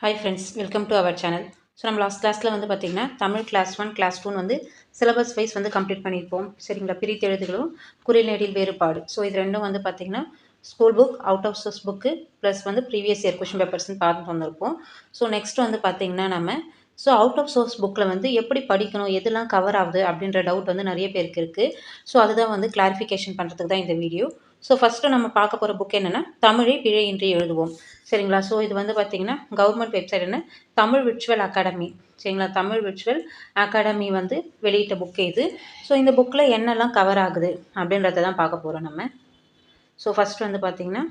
Hi friends welcome to our channel so நம்ம last கிளாஸில் வந்து பார்த்திங்கன்னா தமிழ் கிளாஸ் ஒன் கிளாஸ் டூன்னு வந்து சிலபஸ் வைஸ் வந்து கம்ப்ளீட் பண்ணியிருப்போம். சரிங்களா? பிரித்து எழுதுகளும் குறிநேடில் வேறுபாடு. ஸோ இது ரெண்டும் வந்து பார்த்திங்கன்னா school book out of source book plus வந்து ப்ரீவியஸ் இயர் கொஷின் பேப்பர்ஸ்னு பார்த்துட்டு வந்திருப்போம் ஸோ நெக்ஸ்ட் வந்து பார்த்திங்கன்னா நம்ம ஸோ அவுட் ஆஃப் சோர்ஸ் புக்கில் வந்து எப்படி படிக்கணும் எதெல்லாம் கவர் ஆகுது அப்படின்ற டவுட் வந்து நிறைய பேருக்கு இருக்குது ஸோ அதுதான் வந்து கிளாரிஃபிகேஷன் பண்ணுறதுக்கு தான் இந்த வீடியோ ஸோ ஃபஸ்ட்டு நம்ம பார்க்க போகிற புக் என்னென்னா தமிழை பிழையின்றி எழுதுவோம். சரிங்களா? ஸோ இது வந்து பார்த்திங்கன்னா கவர்மெண்ட் வெப்சைட் என்ன? தமிழ் விர்ச்சுவல் அகாடமி சரிங்களா? தமிழ் விர்ச்சுவல் அகாடமி வந்து வெளியிட்ட புக்கு இது. ஸோ இந்த புக்கில் என்னெல்லாம் கவர் ஆகுது அப்படின்றத தான் பார்க்க போகிறோம் நம்ம. ஸோ ஃபஸ்ட் வந்து பார்த்திங்கன்னா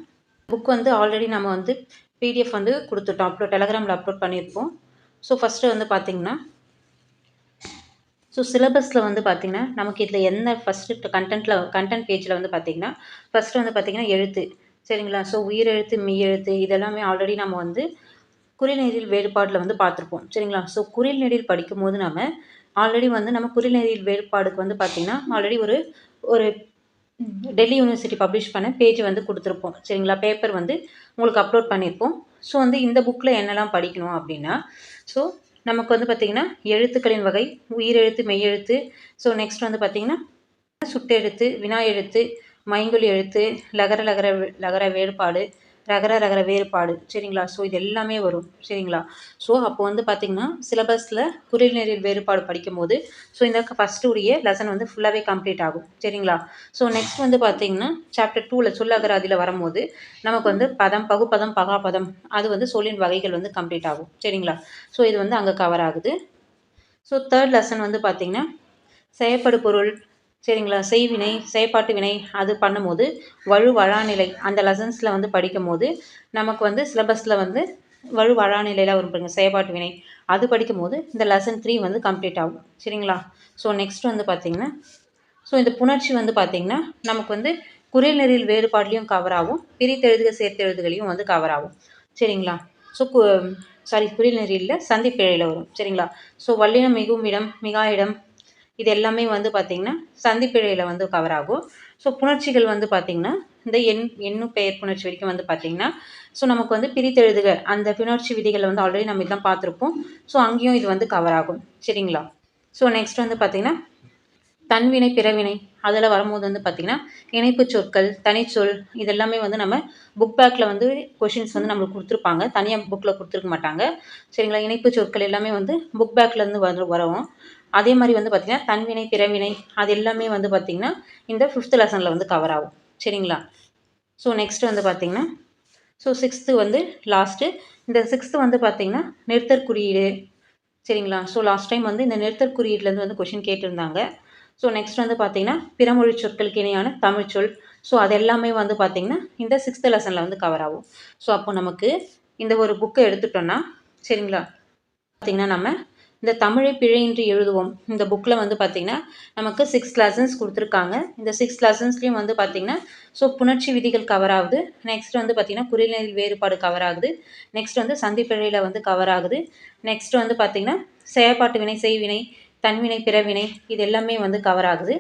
புக் வந்து ஆல்ரெடி நம்ம வந்து பிடிஎஃப் வந்து கொடுத்துட்டோம். அப்லோட் டெலகிராமில் அப்லோட் பண்ணியிருப்போம். ஸோ ஃபஸ்ட்டு வந்து பார்த்திங்கன்னா ஸோ சிலபஸில் வந்து பார்த்திங்கன்னா நமக்கு இதில் என்ன ஃபஸ்ட்டு கண்டென்ட்டில் கண்டென்ட் பேஜில் வந்து பார்த்திங்கன்னா ஃபஸ்ட்டு வந்து பார்த்திங்கன்னா எழுத்து. சரிங்களா? ஸோ உயிரெழுத்து மெய்யெழுத்து இதெல்லாமே ஆல்ரெடி நம்ம வந்து குறிநெறியில் வேறுபாடில் வந்து பார்த்துருப்போம் சரிங்களா? ஸோ குறில் நெறியில் படிக்கும் போது நம்ம ஆல்ரெடி வந்து நம்ம குறிநெறியில் வேறுபாடுக்கு வந்து பார்த்திங்கன்னா ஆல்ரெடி ஒரு ஒரு டெல்லி யூனிவர்சிட்டி பப்ளிஷ் பண்ண பேஜ் வந்து கொடுத்துருப்போம். சரிங்களா? பேப்பர் வந்து உங்களுக்கு அப்லோட் பண்ணியிருப்போம் ஸோ வந்து இந்த புக்கில் என்னெல்லாம் படிக்கணும் அப்படின்னா ஸோ நமக்கு வந்து பார்த்திங்கன்னா எழுத்துக்களின் வகை உயிரெழுத்து மெய்யெழுத்து. ஸோ நெக்ஸ்ட் வந்து பார்த்திங்கன்னா சுட்டெழுத்து வினா எழுத்து மைங்குலி எழுத்து லகர லகர லகர வேறுபாடு. ரகர ரகர வேறுபாடு. சரிங்களா? ஸோ இது எல்லாமே வரும். சரிங்களா? ஸோ அப்போ வந்து பார்த்திங்கன்னா சிலபஸில் குறிநெறியல் வேறுபாடு படிக்கும் போது ஸோ இந்த ஃபஸ்ட்டு உடைய லெசன் வந்து ஃபுல்லாகவே கம்ப்ளீட் ஆகும். சரிங்களா? ஸோ நெக்ஸ்ட் வந்து பார்த்திங்கன்னா சாப்டர் டூவில் சொல்லகராதியில் வரும்போது நமக்கு வந்து பதம் பகுப்பதம் பகாபதம் அது வந்து சொல்லின் வகைகள் வந்து கம்ப்ளீட் ஆகும். சரிங்களா? ஸோ இது வந்து அங்கே கவர் ஆகுது. ஸோ தேர்ட் லெசன் வந்து பார்த்திங்கன்னா செயற்படு பொருள் சரிங்களா? செய்வினை செயற்பாட்டு வினை அது பண்ணும்போது வலு வழாநிலை அந்த லெசன்ஸில் வந்து படிக்கும் போது நமக்கு வந்து சிலபஸில் வந்து வலு வழாநிலையில் வரும் பாருங்க செயற்பாட்டு வினை. அது படிக்கும் போது இந்த லெசன் த்ரீ வந்து கம்ப்ளீட் ஆகும். சரிங்களா? ஸோ நெக்ஸ்ட் வந்து பார்த்திங்கன்னா ஸோ இந்த புணர்ச்சி வந்து பார்த்திங்கன்னா நமக்கு வந்து குரில் நெறியில் வேறுபாட்லேயும் கவர் ஆகும். பிரித்தெழுதுக சேர்த்தெழுதுகளையும் வந்து கவர் ஆகும். சரிங்களா? ஸோ சாரி குரில் நெறியில் சந்திப்பிழையில் வரும். சரிங்களா? ஸோ வல்லினம் மிகும் இடம் மிகா இடம் இது எல்லாமே வந்து பார்த்திங்கன்னா சந்திப்பிழையில் வந்து கவர் ஆகும். ஸோ புணர்ச்சிகள் வந்து பார்த்திங்கன்னா இந்த எண் எண்ணும் பெயர் புணர்ச்சி வரைக்கும் வந்து பார்த்திங்கன்னா ஸோ நமக்கு வந்து பிரித்தெழுதுக. அந்த புணர்ச்சி விதிகளை வந்து ஆல்ரெடி நம்ம இதெல்லாம் பார்த்துருப்போம். ஸோ அங்கேயும் இது வந்து கவர் ஆகும். சரிங்களா? ஸோ நெக்ஸ்ட் வந்து பார்த்திங்கன்னா தன்வினை பிறவினை அதில் வரும்போது வந்து பார்த்திங்கன்னா இணைப்பு சொற்கள் தனிச்சொல் இதெல்லாமே வந்து நம்ம புக் பேக்கில் வந்து கொஷின்ஸ் வந்து நம்மளுக்கு கொடுத்துருப்பாங்க. தனியாக புக்கில் கொடுத்துருக்க மாட்டாங்க. சரிங்களா? இணைப்பு சொற்கள் எல்லாமே வந்து புக் பேக்லேருந்து வர வரும் அதே மாதிரி வந்து பார்த்திங்கன்னா தன்வினை பிறவினை அது எல்லாமே வந்து பார்த்திங்கன்னா இந்த ஃபிஃப்த் லெசனில் வந்து கவர் ஆகும். சரிங்களா? ஸோ நெக்ஸ்ட் வந்து பார்த்திங்கன்னா ஸோ சிக்ஸ்த்து வந்து லாஸ்ட்டு இந்த சிக்ஸ்த்து வந்து பார்த்திங்கன்னா நிறுத்தற் குறியீடு. சரிங்களா? ஸோ லாஸ்ட் டைம் வந்து இந்த நிறுத்தற் குறியீடுலேருந்து வந்து கொஷின் கேட்டிருந்தாங்க. ஸோ நெக்ஸ்ட் வந்து பார்த்திங்கன்னா பிறமொழி சொற்களுக்கு இணையான தமிழ்ச்சொல் ஸோ அது எல்லாமே வந்து பார்த்திங்கன்னா இந்த சிக்ஸ்த்து லெசனில் வந்து கவர் ஆகும். ஸோ அப்போ நமக்கு இந்த ஒரு புக்கை எடுத்துட்டோன்னா சரிங்களா? பார்த்திங்கன்னா நம்ம இந்த தமிழை பிழையின்றி எழுதுவோம். இந்த புக்கில் வந்து பார்த்திங்கன்னா நமக்கு சிக்ஸ் லெசன்ஸ் கொடுத்துருக்காங்க. இந்த சிக்ஸ் லெசன்ஸ்லேயும் வந்து பார்த்திங்கன்னா ஸோ புணர்ச்சி விதிகள் கவர் ஆகுது. நெக்ஸ்ட் வந்து பார்த்திங்கன்னா குறிநிலை வேறுபாடு கவர் ஆகுது. நெக்ஸ்ட் வந்து சந்திப்பிழையில் வந்து கவர் ஆகுது. நெக்ஸ்ட் வந்து பார்த்திங்கன்னா செயற்பாட்டு வினை செய்வினை தன்வினை பிறவினை இது எல்லாமே வந்து கவர் ஆகுது.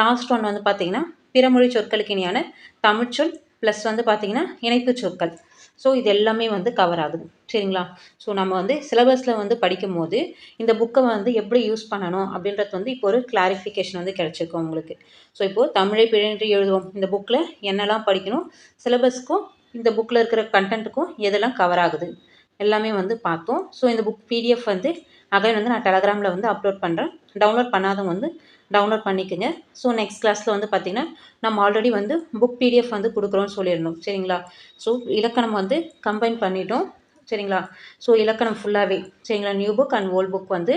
லாஸ்ட் ஒன் வந்து பார்த்திங்கன்னா பிறமொழி சொற்களுக்கு இணையான தமிழ்ச்சொல் ப்ளஸ் வந்து பார்த்திங்கன்னா இணைப்பு சொற்கள். ஸோ இது எல்லாமே வந்து கவர் ஆகுது. சரிங்களா? ஸோ நம்ம வந்து சிலபஸில் வந்து படிக்கும் போது இந்த புக்கை வந்து எப்படி யூஸ் பண்ணணும் அப்படின்றது வந்து இப்போ ஒரு கிளாரிஃபிகேஷன் வந்து கிடச்சிருக்கும் உங்களுக்கு. ஸோ இப்போது தமிழை பிழைன்று எழுதுவோம். இந்த புக்கில் என்னெல்லாம் படிக்கணும் சிலபஸ்க்கும் இந்த புக்கில் இருக்கிற கண்டென்ட்டுக்கும் எதெல்லாம் கவர் ஆகுது? எல்லாமே வந்து பார்த்தோம். ஸோ இந்த புக் பிடிஎஃப் வந்து அகைன் வந்து நான் டெலகிராமில் வந்து அப்லோட் பண்ணுறேன் டவுன்லோட் பண்ணாதவங்க வந்து டவுன்லோட் பண்ணிக்கோங்க. ஸோ நெக்ஸ்ட் கிளாஸில் வந்து பார்த்திங்கன்னா நம்ம ஆல்ரெடி வந்து புக் பிடிஎஃப் வந்து கொடுக்குறோன்னு சொல்லிடணும் சரிங்களா? ஸோ இலக்கணம் வந்து கம்பைன் பண்ணிட்டோம். சரிங்களா? ஸோ இலக்கணம் ஃபுல்லாகவே சரிங்களா? New book and old book வந்து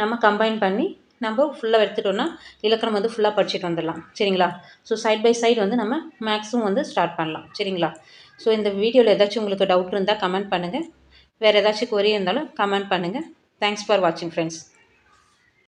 நம்ம கம்பைன் பண்ணி நம்ம ஃபுல்லாக எடுத்துட்டோம்னா இலக்கணம் வந்து ஃபுல்லாக படிச்சுட்டு வந்துடலாம். சரிங்களா? ஸோ சைட் பை சைடு வந்து நம்ம மேக்ஸும் வந்து ஸ்டார்ட் பண்ணலாம். சரிங்களா? ஸோ இந்த வீடியோவில் ஏதாச்சும் உங்களுக்கு டவுட் இருந்தால் கமெண்ட் பண்ணுங்கள் வேறு ஏதாச்சும் கொரி இருந்தாலும் கமெண்ட் பண்ணுங்கள் தேங்க்ஸ் ஃபார் வாட்சிங் ஃப்ரெண்ட்ஸ்